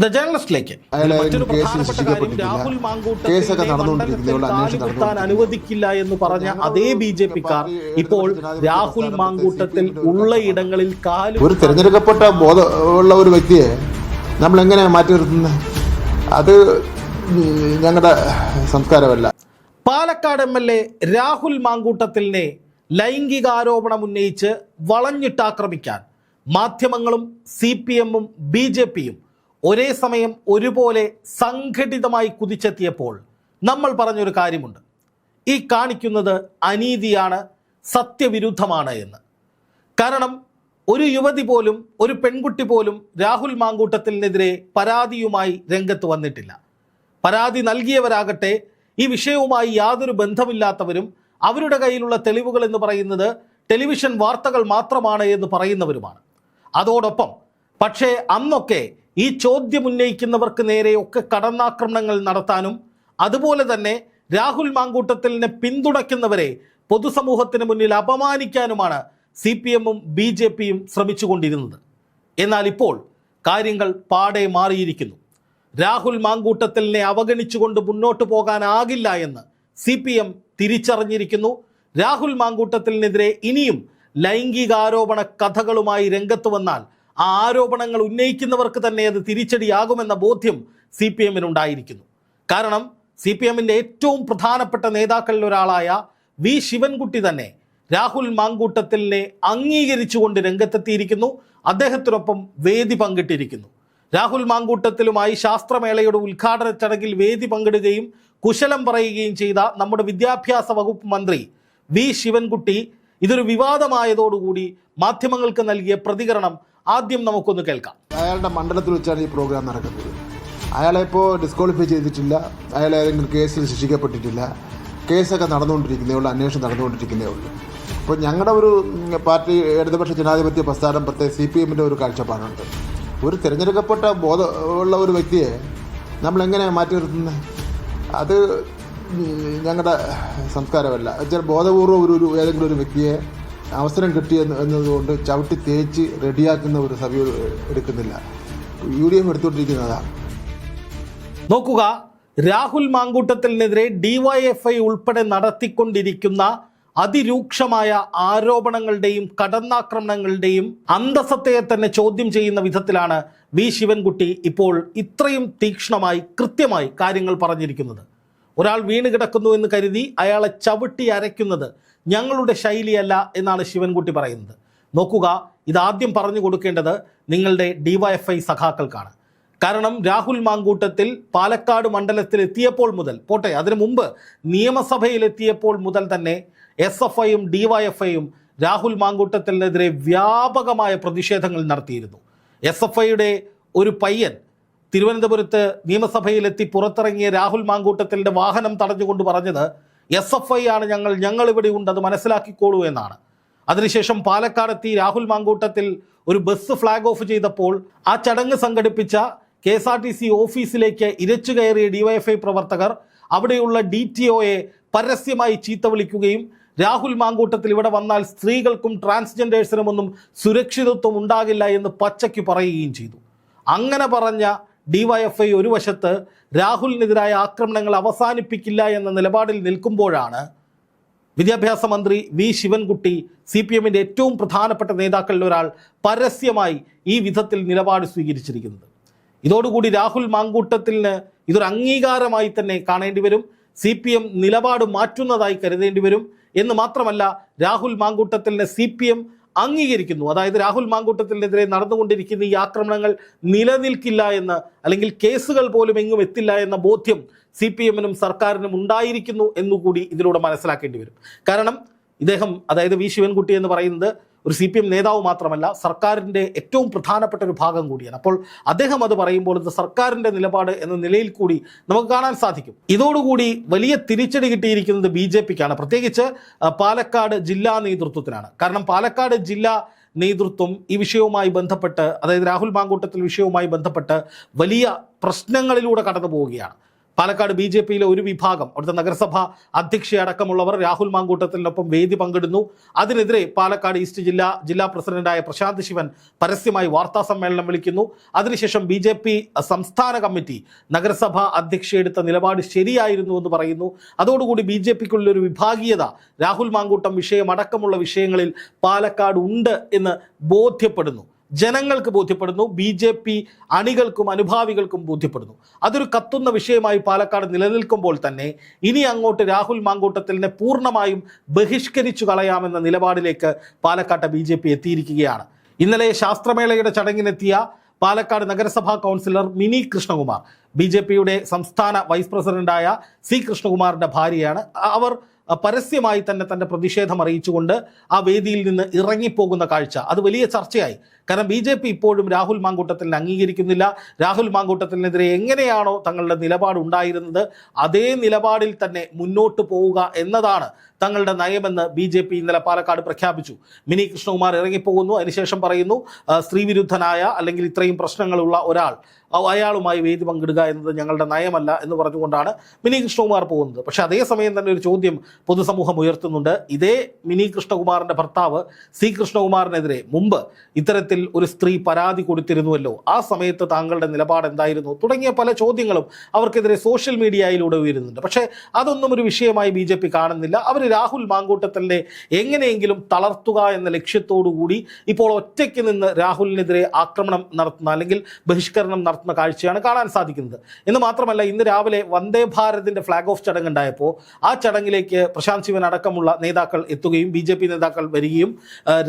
The ജേർണലിസ്റ്റിലേക്ക് മറ്റൊരു പ്രധാനപ്പെട്ട കാര്യം. രാഹുൽ അനുവദിക്കില്ല എന്ന് പറഞ്ഞ അതേ ബി ജെ പിക്കാർ ഇപ്പോൾ രാഹുൽ മാങ്കൂട്ടത്തിൽ ഉള്ള ഇടങ്ങളിൽ കാലു ഒരു തിരഞ്ഞെടുക്കപ്പെട്ട ബോധമുള്ള ഒരു വ്യക്തിയെ നമ്മൾ എങ്ങനെ മാറ്റി നിർത്തുന്നത് അത് ഞങ്ങളുടെ സംസ്കാരമല്ല. Palakkad M L A Rahul മാങ്കൂട്ടത്തിലിനെ ലൈംഗികാരോപണം ഉന്നയിച്ച് വളഞ്ഞിട്ടാക്രമിക്കാൻ മാധ്യമങ്ങളും സി പി എമ്മും ബി ജെ പിയും ഒരേ സമയം ഒരുപോലെ സംഘടിതമായി കുതിച്ചെത്തിയപ്പോൾ നമ്മൾ പറഞ്ഞൊരു കാര്യമുണ്ട്. ഈ കാണിക്കുന്നത് അനീതിയാണ് സത്യവിരുദ്ധമാണ് എന്ന്. കാരണം ഒരു യുവതി പോലും ഒരു പെൺകുട്ടി പോലും രാഹുൽ മാങ്കൂട്ടത്തിനെതിരെ പരാതിയുമായി രംഗത്ത് വന്നിട്ടില്ല. പരാതി നൽകിയവരാകട്ടെ ഈ വിഷയവുമായി യാതൊരു ബന്ധമില്ലാത്തവരും അവരുടെ കയ്യിലുള്ള തെളിവുകൾ എന്ന് പറയുന്നത് ടെലിവിഷൻ വാർത്തകൾ മാത്രമാണ് എന്ന് പറയുന്നവരുമാണ്. അതോടൊപ്പം പക്ഷേ അന്നൊക്കെ ഈ ചോദ്യം ഉന്നയിക്കുന്നവർക്ക് നേരെയൊക്കെ കടന്നാക്രമണങ്ങൾ നടത്താനും അതുപോലെ തന്നെ രാഹുൽ മാങ്കൂട്ടത്തിലിനെ പിന്തുണയ്ക്കുന്നവരെ പൊതുസമൂഹത്തിന് മുന്നിൽ അപമാനിക്കാനുമാണ് സി പി എമ്മും ബി ജെ പിയും ശ്രമിച്ചുകൊണ്ടിരുന്നത്. എന്നാൽ ഇപ്പോൾ കാര്യങ്ങൾ പാടെ മാറിയിരിക്കുന്നു. രാഹുൽ മാങ്കൂട്ടത്തിലിനെ അവഗണിച്ചുകൊണ്ട് മുന്നോട്ട് പോകാനാകില്ല എന്ന് സി പി എം തിരിച്ചറിഞ്ഞിരിക്കുന്നു. രാഹുൽ മാങ്കൂട്ടത്തിലിനെതിരെ ഇനിയും ലൈംഗികാരോപണ കഥകളുമായി രംഗത്ത് വന്നാൽ ആ ആരോപണങ്ങൾ ഉന്നയിക്കുന്നവർക്ക് തന്നെ അത് തിരിച്ചടിയാകുമെന്ന ബോധ്യം സി പി എമ്മിനുണ്ടായിരിക്കുന്നു. കാരണം സി പി എമ്മിന്റെ ഏറ്റവും പ്രധാനപ്പെട്ട നേതാക്കളിൽ ഒരാളായ വി ശിവൻകുട്ടി തന്നെ രാഹുൽ മാങ്കൂട്ടത്തിലിനെ അംഗീകരിച്ചുകൊണ്ട് രംഗത്തെത്തിയിരിക്കുന്നു. അദ്ദേഹത്തിനൊപ്പം വേദി പങ്കിട്ടിരിക്കുന്നു. രാഹുൽ മാങ്കൂട്ടത്തിലുമായി ശാസ്ത്രമേളയുടെ ഉദ്ഘാടന ചടങ്ങിൽ വേദി പങ്കിടുകയും കുശലം പറയുകയും ചെയ്ത നമ്മുടെ വിദ്യാഭ്യാസ വകുപ്പ് മന്ത്രി വി ശിവൻകുട്ടി ഇതൊരു വിവാദമായതോടുകൂടി മാധ്യമങ്ങൾക്ക് നൽകിയ പ്രതികരണം ആദ്യം നമുക്കൊന്ന് കേൾക്കാം. അയാളുടെ മണ്ഡലത്തിൽ വെച്ചാണ് ഈ പ്രോഗ്രാം നടക്കുന്നത്. അയാളെ ഇപ്പോൾ ഡിസ്ക്വാളിഫൈ ചെയ്തിട്ടില്ല. അയാൾ ഏതെങ്കിലും കേസിൽ ശിക്ഷിക്കപ്പെട്ടിട്ടില്ല. കേസൊക്കെ നടന്നുകൊണ്ടിരിക്കുന്നേ ഉള്ളൂ അന്വേഷണം നടന്നുകൊണ്ടിരിക്കുന്നേ ഉള്ളൂ. അപ്പോൾ ഞങ്ങളുടെ ഒരു പാർട്ടി ഇടതുപക്ഷ ജനാധിപത്യ പ്രസ്ഥാനം പ്രത്യേക സി പി എമ്മിന്റെ ഒരു കാഴ്ചപ്പാടുണ്ട്. ഒരു തിരഞ്ഞെടുക്കപ്പെട്ട ബോധമുള്ള ഒരു വ്യക്തിയെ നമ്മൾ എങ്ങനെ മാറ്റി നിർത്തുന്നത് അത് ഞങ്ങളുടെ സംസ്കാരമല്ല വെച്ചാൽ ബോധപൂർവം ഒരു ഏതെങ്കിലും ഒരു വ്യക്തിയെ അവസരം കിട്ടിയെന്ന് എന്നതുകൊണ്ട് ചവിട്ടി തേച്ച് റെഡിയാക്കുന്ന ഒരു സഭ എടുക്കുന്നില്ല. യു ഡി എഫ് എടുത്തുകൊണ്ടിരിക്കുന്നതാണ് നോക്കുക രാഹുൽ മാങ്കൂട്ടത്തിനെതിരെ ഡിവൈഎഫ്ഐ ഉൾപ്പെടെ നടത്തിക്കൊണ്ടിരിക്കുന്ന അതിരൂക്ഷമായ ആരോപണങ്ങളുടെയും കടന്നാക്രമണങ്ങളുടെയും അന്തസത്തയെ തന്നെ ചോദ്യം ചെയ്യുന്ന വിധത്തിലാണ് വി ശിവൻകുട്ടി ഇപ്പോൾ ഇത്രയും തീക്ഷ്ണമായി കൃത്യമായി കാര്യങ്ങൾ പറഞ്ഞിരിക്കുന്നത്. ഒരാൾ വീണ് കിടക്കുന്നു എന്ന് കരുതി അയാളെ ചവിട്ടി അരയ്ക്കുന്നത് ഞങ്ങളുടെ ശൈലിയല്ല എന്നാണ് ശിവൻകുട്ടി പറയുന്നത്. നോക്കുക ഇതാദ്യം പറഞ്ഞു കൊടുക്കേണ്ടത് നിങ്ങളുടെ ഡിവൈഎഫ്ഐ സഖാക്കൾക്കാണ്. കാരണം രാഹുൽ മാങ്കൂട്ടത്തിൽ പാലക്കാട് മണ്ഡലത്തിൽ എത്തിയപ്പോൾ മുതൽ പോട്ടെ അതിനു മുമ്പ് നിയമസഭയിലെത്തിയപ്പോൾ മുതൽ തന്നെ എസ് എഫ് ഐയും ഡിവൈഎഫ്ഐയും രാഹുൽ മാങ്കൂട്ടത്തിനെതിരെ വ്യാപകമായ പ്രതിഷേധങ്ങൾ നടത്തിയിരുന്നു. എസ് എഫ് ഐയുടെ ഒരു പയ്യൻ തിരുവനന്തപുരത്ത് നിയമസഭയിലെത്തി പുറത്തിറങ്ങിയ രാഹുൽ മാങ്കൂട്ടത്തിന്റെ വാഹനം തടഞ്ഞുകൊണ്ട് പറഞ്ഞത് എസ് എഫ് ഐ ആണ് ഞങ്ങൾ ഇവിടെ ഉണ്ട് അത് മനസ്സിലാക്കിക്കോളൂ എന്നാണ്. അതിനുശേഷം പാലക്കാടെത്തി രാഹുൽ മാങ്കൂട്ടത്തിൽ ഒരു ബസ് ഫ്ലാഗ് ഓഫ് ചെയ്തപ്പോൾ ആ ചടങ്ങ് സംഘടിപ്പിച്ച K S R T C ഓഫീസിലേക്ക് ഇരച്ചു കയറിയ ഡിവൈഎഫ്ഐ പ്രവർത്തകർ അവിടെയുള്ള ഡി ടി ഒയെ പരസ്യമായി ചീത്ത വിളിക്കുകയും രാഹുൽ മാങ്കൂട്ടത്തിൽ ഇവിടെ വന്നാൽ സ്ത്രീകൾക്കും ട്രാൻസ്ജെൻഡേഴ്സിനും ഒന്നും സുരക്ഷിതത്വം ഉണ്ടാകില്ല എന്ന് പച്ചയ്ക്ക് പറയുകയും ചെയ്തു. അങ്ങനെ പറഞ്ഞ ഡിവൈഎഫ്ഐ ഒരു വശത്ത് രാഹുലിനെതിരായ ആക്രമണങ്ങൾ അവസാനിപ്പിക്കില്ല എന്ന നിലപാടിൽ നിൽക്കുമ്പോഴാണ് വിദ്യാഭ്യാസ മന്ത്രി വി ശിവൻകുട്ടി സി പി എമ്മിന്റെ ഏറ്റവും പ്രധാനപ്പെട്ട നേതാക്കളിൽ ഒരാൾ പരസ്യമായി ഈ വിധത്തിൽ നിലപാട് സ്വീകരിച്ചിരിക്കുന്നത്. ഇതോടുകൂടി രാഹുൽ മാങ്കൂട്ടത്തിന് ഇതൊരു അംഗീകാരമായി തന്നെ കാണേണ്ടി വരും. സി പി എം നിലപാട് മാറ്റുന്നതായി കരുതേണ്ടി വരും. എന്ന് മാത്രമല്ല രാഹുൽ മാങ്കൂട്ടത്തിനെ സി പി എം അംഗീകരിക്കുന്നു. അതായത് രാഹുൽ മാങ്കൂട്ടത്തിനെതിരെ നടന്നുകൊണ്ടിരിക്കുന്ന ഈ ആക്രമണങ്ങൾ നിലനിൽക്കില്ല എന്ന് അല്ലെങ്കിൽ കേസുകൾ പോലും എങ്ങും എത്തില്ല എന്ന ബോധ്യം സി പി എമ്മിനും സർക്കാരിനും ഉണ്ടായിരിക്കുന്നു എന്നുകൂടി ഇതിലൂടെ മനസ്സിലാക്കേണ്ടി വരും. കാരണം ഇദ്ദേഹം അതായത് വി ശിവൻകുട്ടി എന്ന് പറയുന്നത് ഒരു സി നേതാവ് മാത്രമല്ല സർക്കാരിന്റെ ഏറ്റവും പ്രധാനപ്പെട്ട ഒരു ഭാഗം കൂടിയാണ്. അപ്പോൾ അദ്ദേഹം അത് പറയുമ്പോൾ ഇത് സർക്കാരിന്റെ നിലപാട് എന്ന നിലയിൽ കൂടി നമുക്ക് കാണാൻ സാധിക്കും. ഇതോടുകൂടി വലിയ തിരിച്ചടി കിട്ടിയിരിക്കുന്നത് ബി ജെ പിക്കാണ്. പ്രത്യേകിച്ച് പാലക്കാട് ജില്ലാ നേതൃത്വത്തിനാണ്. കാരണം പാലക്കാട് ജില്ലാ നേതൃത്വം ഈ വിഷയവുമായി ബന്ധപ്പെട്ട് അതായത് രാഹുൽ മാങ്കൂട്ടത്തിൽ വിഷയവുമായി ബന്ധപ്പെട്ട് വലിയ പ്രശ്നങ്ങളിലൂടെ കടന്നു പോവുകയാണ് പാലക്കാട് ബി ജെ പിയിലെ ഒരു വിഭാഗം അവിടുത്തെ നഗരസഭ അധ്യക്ഷയടക്കമുള്ളവർ രാഹുൽ മാങ്കൂട്ടത്തിനൊപ്പം വേദി പങ്കിടുന്നു. അതിനെതിരെ പാലക്കാട് ഈസ്റ്റ് ജില്ലാ ജില്ലാ പ്രസിഡന്റായ പ്രശാന്ത് ശിവൻ പരസ്യമായി വാർത്താ സമ്മേളനം വിളിക്കുന്നു. അതിനുശേഷം ബി ജെ പി സംസ്ഥാന കമ്മിറ്റി നഗരസഭ അധ്യക്ഷയെടുത്ത നിലപാട് ശരിയായിരുന്നു എന്ന് പറയുന്നു. അതോടുകൂടി ബി ജെ പിക്കുള്ളൊരു വിഭാഗീയത രാഹുൽ മാങ്കൂട്ടം വിഷയമടക്കമുള്ള വിഷയങ്ങളിൽ പാലക്കാട് ഉണ്ട് എന്ന് ബോധ്യപ്പെടുന്നു. ജനങ്ങൾക്ക് ബോധ്യപ്പെടുന്നു ബി ജെ പി അണികൾക്കും അനുഭാവികൾക്കും ബോധ്യപ്പെടുന്നു. അതൊരു കത്തുന്ന വിഷയമായി പാലക്കാട് നിലനിൽക്കുമ്പോൾ തന്നെ ഇനി അങ്ങോട്ട് രാഹുൽ മാങ്കൂട്ടത്തിലിനെ പൂർണമായും ബഹിഷ്കരിച്ചു കളയാമെന്ന നിലപാടിലേക്ക് പാലക്കാട്ടെ ബി എത്തിയിരിക്കുകയാണ്. ഇന്നലെ ശാസ്ത്രമേളയുടെ ചടങ്ങിനെത്തിയ പാലക്കാട് നഗരസഭാ councillor Mini Krishnakumar B J പിയുടെ സംസ്ഥാന വൈസ് പ്രസിഡന്റായ സി കൃഷ്ണകുമാറിന്റെ ഭാര്യയാണ്. അവർ പരസ്യമായി തന്നെ തന്റെ പ്രതിഷേധം അറിയിച്ചുകൊണ്ട് ആ വേദിയിൽ നിന്ന് ഇറങ്ങിപ്പോകുന്ന കാഴ്ച. അത് വലിയ ചർച്ചയായി. കാരണം ബി ജെ പി ഇപ്പോഴും രാഹുൽ മാങ്കൂട്ടത്തിനെ അംഗീകരിക്കുന്നില്ല. രാഹുൽ മാങ്കൂട്ടത്തിനെതിരെ എങ്ങനെയാണോ തങ്ങളുടെ നിലപാട് ഉണ്ടായിരുന്നത് അതേ നിലപാടിൽ തന്നെ മുന്നോട്ട് പോവുക എന്നതാണ് തങ്ങളുടെ നയമെന്ന് ബി ജെ പി ഇന്നലെ പാലക്കാട് പ്രഖ്യാപിച്ചു. മിനി കൃഷ്ണകുമാർ ഇറങ്ങിപ്പോകുന്നു. അതിനുശേഷം പറയുന്നു സ്ത്രീവിരുദ്ധനായ അല്ലെങ്കിൽ ഇത്രയും പ്രശ്നങ്ങളുള്ള ഒരാൾ അയാളുമായി വേദി പങ്കിടുക എന്നത് ഞങ്ങളുടെ നയമല്ല എന്ന് പറഞ്ഞുകൊണ്ടാണ് മിനി കൃഷ്ണകുമാർ പോകുന്നത്. പക്ഷേ അതേസമയം തന്നെ ഒരു ചോദ്യം പൊതുസമൂഹം ഉയർത്തുന്നുണ്ട്. ഇതേ മിനി കൃഷ്ണകുമാറിന്റെ ഭർത്താവ് സി കൃഷ്ണകുമാറിനെതിരെ മുമ്പ് ഇത്തരത്തിൽ ഒരു സ്ത്രീ പരാതി കൊടുത്തിരുന്നുവല്ലോ. ആ സമയത്ത് താങ്കളുടെ നിലപാട് എന്തായിരുന്നു? തുടങ്ങിയ പല ചോദ്യങ്ങളും അവർക്കെതിരെ സോഷ്യൽ മീഡിയയിലൂടെ ഉയരുന്നുണ്ട്. പക്ഷേ അതൊന്നും ഒരു വിഷയമായി ബി കാണുന്നില്ല. അവർ രാഹുൽ മാങ്കൂട്ടത്തലിനെ എങ്ങനെയെങ്കിലും തളർത്തുക എന്ന ലക്ഷ്യത്തോടു കൂടി ഇപ്പോൾ ഒറ്റയ്ക്ക് നിന്ന് രാഹുലിനെതിരെ ആക്രമണം നടത്തുന്ന അല്ലെങ്കിൽ ബഹിഷ്കരണം നടത്തുന്ന കാഴ്ചയാണ് കാണാൻ സാധിക്കുന്നത്. എന്ന് മാത്രമല്ല ഇന്ന് രാവിലെ വന്ദേ ഭാരതിന്റെ ഫ്ലാഗ് ഓഫ് ചടങ്ങ് ഉണ്ടായപ്പോൾ ആ ചടങ്ങിലേക്ക് പ്രശാന്ത് ശിവൻ അടക്കമുള്ള നേതാക്കൾ എത്തുകയും ബി ജെ പി നേതാക്കൾ വരികയും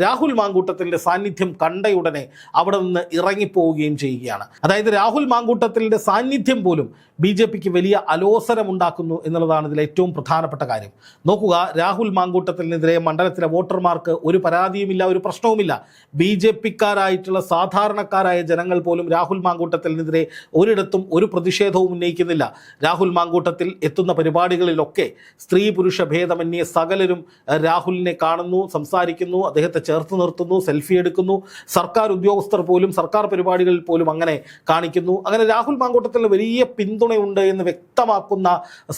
രാഹുൽ മാങ്കൂട്ടത്തിന്റെ സാന്നിധ്യം കണ്ടയുടനെ അവിടെ നിന്ന് ഇറങ്ങിപ്പോവുകയും ചെയ്യുകയാണ്. അതായത് രാഹുൽ മാങ്കൂട്ടത്തിന്റെ സാന്നിധ്യം പോലും ബി ജെ പിക്ക് വലിയ അലോസരമുണ്ടാക്കുന്നു എന്നുള്ളതാണ് ഇതിലെ ഏറ്റവും പ്രധാനപ്പെട്ട കാര്യം. നോക്കുക രാഹുൽ മാങ്കൂട്ടത്തിനെതിരെ മണ്ഡലത്തിലെ വോട്ടർമാർക്ക് ഒരു പരാതിയുമില്ല ഒരു പ്രശ്നവുമില്ല. ബി ജെ പിക്കാരായിട്ടുള്ള സാധാരണക്കാരായ ജനങ്ങൾ പോലും രാഹുൽ മാങ്കൂട്ടത്തിനെതിരെ ഒരിടത്തും ഒരു പ്രതിഷേധവും ഉന്നയിക്കുന്നില്ല. രാഹുൽ മാങ്കൂട്ടത്തിൽ എത്തുന്ന പരിപാടികളിലൊക്കെ സ്ത്രീ പുരുഷ ഭേദമന്യേ സകലരും രാഹുലിനെ കാണുന്നു സംസാരിക്കുന്നു അദ്ദേഹത്തെ ചേർത്ത് നിർത്തുന്നു സെൽഫി എടുക്കുന്നു സർക്കാർ ഉദ്യോഗസ്ഥർ പോലും സർക്കാർ പരിപാടികളിൽ പോലും അങ്ങനെ കാണിക്കുന്നു. അങ്ങനെ രാഹുൽ മാങ്കൂട്ടത്തിന് വലിയ പിന്തുണയുണ്ട് എന്ന് വ്യക്തമാക്കുന്ന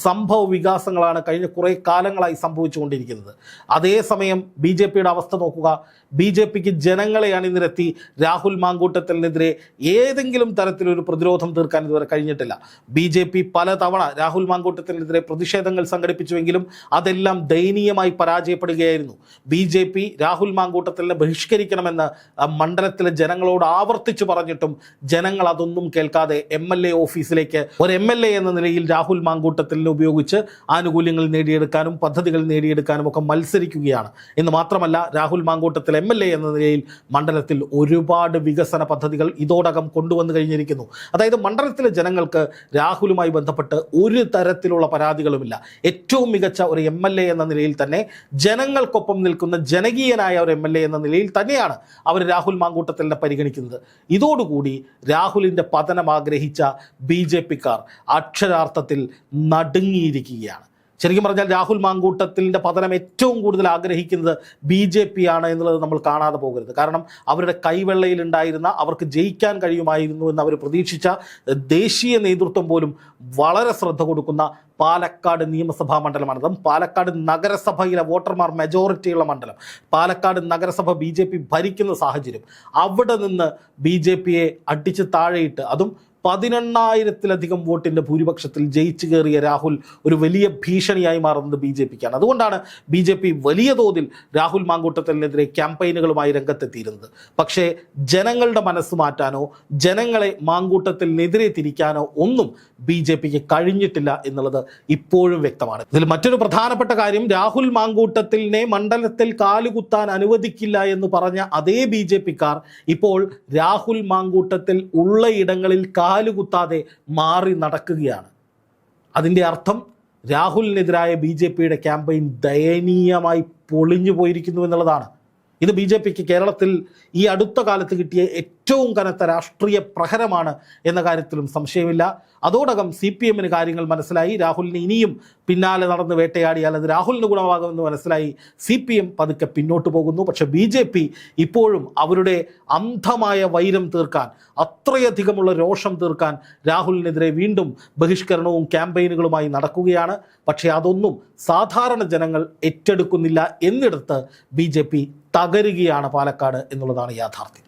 സംഭവ വികാസങ്ങളാണ് കഴിഞ്ഞ കുറേ കാലങ്ങളായി സംഭവിച്ചുകൊണ്ടിരിക്കുന്നത്. അതേസമയം ബി ജെ പിയുടെ അവസ്ഥ നോക്കുക. ബി ജെ പിക്ക് ജനങ്ങളെ അണിനിരത്തി രാഹുൽ മാങ്കൂട്ടത്തിനെതിരെ ഏതെങ്കിലും തരത്തിലൊരു പ്രതിരോധം തീർക്കാൻ ഇതുവരെ കഴിഞ്ഞിട്ടില്ല. ബി ജെ പി പലതവണ രാഹുൽ മാങ്കൂട്ടത്തിനെതിരെ പ്രതിഷേധങ്ങൾ സംഘടിപ്പിച്ചുവെങ്കിലും അതെല്ലാം ദയനീയമായി പരാജയപ്പെടുകയായിരുന്നു. ബി ജെ പി രാഹുൽ മാങ്കൂട്ടത്തിനെ ബഹിഷ്കരിക്കണമെന്ന് മണ്ഡലത്തിലെ ജനങ്ങളോട് ആവർത്തിച്ച് പറഞ്ഞിട്ടും ജനങ്ങൾ അതൊന്നും കേൾക്കാതെ എം എൽ എ ഓഫീസിലേക്ക് ഒരു എം എൽ എ എന്ന നിലയിൽ രാഹുൽ മാങ്കൂട്ടത്തിനെ ഉപയോഗിച്ച് ആനുകൂല്യങ്ങൾ നേടിയെടുക്കാനും പദ്ധതികൾ നേടിയെടുക്കാനും ഒക്കെ മത്സരിക്കുകയാണ്. എന്ന് മാത്രമല്ല Rahul Mamkootathil M L A എന്ന നിലയിൽ മണ്ഡലത്തിൽ ഒരുപാട് വികസന പദ്ധതികൾ ഇതോടകം കൊണ്ടുവന്നു കഴിഞ്ഞിരിക്കുന്നു. അതായത് മണ്ഡലത്തിലെ ജനങ്ങൾക്ക് രാഹുലുമായി ബന്ധപ്പെട്ട് ഒരു തരത്തിലുള്ള പരാതികളുമില്ല. ഏറ്റവും മികച്ച ഒരു എം എൽ എ എന്ന നിലയിൽ തന്നെ ജനങ്ങൾക്കൊപ്പം നിൽക്കുന്ന ജനകീയനായ ഒരു എം എൽ എ എന്ന നിലയിൽ തന്നെയാണ് അവർ രാഹുൽ മാങ്കൂട്ടത്തലിനെ പരിഗണിക്കുന്നത്. ഇതോടുകൂടി രാഹുലിന്റെ പതനം ആഗ്രഹിച്ച ബി ജെ പിക്കാർ അക്ഷരാർത്ഥത്തിൽ നടുങ്ങിയിരിക്കുകയാണ്. ശരിക്കും പറഞ്ഞാൽ രാഹുൽ മാങ്കൂട്ടത്തിന്റെ പതനം ഏറ്റവും കൂടുതൽ ആഗ്രഹിക്കുന്നത് ബി ജെ പി ആണ് എന്നുള്ളത് നമ്മൾ കാണാതെ പോകരുത്. കാരണം അവരുടെ കൈവെള്ളയിലുണ്ടായിരുന്ന അവർക്ക് ജയിക്കാൻ കഴിയുമായിരുന്നു എന്ന് അവർ പ്രതീക്ഷിച്ച ദേശീയ നേതൃത്വം പോലും വളരെ ശ്രദ്ധ കൊടുക്കുന്ന പാലക്കാട് നിയമസഭാ മണ്ഡലമാണ്. അതും പാലക്കാട് നഗരസഭയിലെ വോട്ടർമാർ മെജോറിറ്റിയുള്ള മണ്ഡലം. പാലക്കാട് നഗരസഭ ബി ഭരിക്കുന്ന സാഹചര്യം അവിടെ നിന്ന് ബി ജെ പിയെ അടിച്ച് താഴെയിട്ട് അതും പതിനെണ്ണായിരത്തിലധികം വോട്ടിന്റെ ഭൂരിപക്ഷത്തിൽ ജയിച്ചു കയറിയ രാഹുൽ ഒരു വലിയ ഭീഷണിയായി മാറുന്നത് ബി ജെ പിക്കാണ്. അതുകൊണ്ടാണ് ബി ജെ പി വലിയ തോതിൽ രാഹുൽ മാങ്കൂട്ടത്തലിനെതിരെ ക്യാമ്പയിനുകളുമായി രംഗത്തെത്തിയിരുന്നത്. പക്ഷേ ജനങ്ങളുടെ മനസ്സ് മാറ്റാനോ ജനങ്ങളെ മാങ്കൂട്ടത്തിനെതിരെ തിരിക്കാനോ ഒന്നും ബി ജെ പിക്ക് കഴിഞ്ഞിട്ടില്ല എന്നുള്ളത് ഇപ്പോഴും വ്യക്തമാണ്. ഇതിൽ മറ്റൊരു പ്രധാനപ്പെട്ട കാര്യം രാഹുൽ മാങ്കൂട്ടത്തിലിനെ മണ്ഡലത്തിൽ കാലുകുത്താൻ അനുവദിക്കില്ല എന്ന് പറഞ്ഞ അതേ ബി ജെ പിക്കാർ ഇപ്പോൾ രാഹുൽ മാങ്കൂട്ടത്തിൽ ഉള്ള ഇടങ്ങളിൽ കാലുകുത്താതെ മാറി നടക്കുകയാണ്. അതിന്റെ അർത്ഥം രാഹുലിനെതിരായ ബി ജെ പിയുടെ ക്യാമ്പയിൻ ദയനീയമായി പൊളിഞ്ഞു പോയിരിക്കുന്നു എന്നുള്ളതാണ്. ഇത് ബി ജെ പിക്ക് കേരളത്തിൽ ഈ അടുത്ത കാലത്ത് കിട്ടിയ ഏറ്റവും കനത്ത രാഷ്ട്രീയ പ്രഹരമാണ് എന്ന കാര്യത്തിലും സംശയമില്ല. അതോടകം സി പി എമ്മിന് കാര്യങ്ങൾ മനസ്സിലായി. രാഹുലിന് ഇനിയും പിന്നാലെ നടന്ന് വേട്ടയാടിയാൽ അത് രാഹുലിന് ഗുണമാകുമെന്ന് മനസ്സിലായി. സി പി എം പതുക്കെ പിന്നോട്ട് പോകുന്നു. പക്ഷേ ബി ജെ പി ഇപ്പോഴും അവരുടെ അന്ധമായ വൈരം തീർക്കാൻ അത്രയധികമുള്ള രോഷം തീർക്കാൻ രാഹുലിനെതിരെ വീണ്ടും ബഹിഷ്കരണവും ക്യാമ്പയിനുകളുമായി നടക്കുകയാണ്. പക്ഷേ അതൊന്നും സാധാരണ ജനങ്ങൾ ഏറ്റെടുക്കുന്നില്ല എന്നിടത്ത് ബി തകരുകയാണ് പാലക്കാട് എന്നുള്ളതാണ് യാഥാർത്ഥ്യം.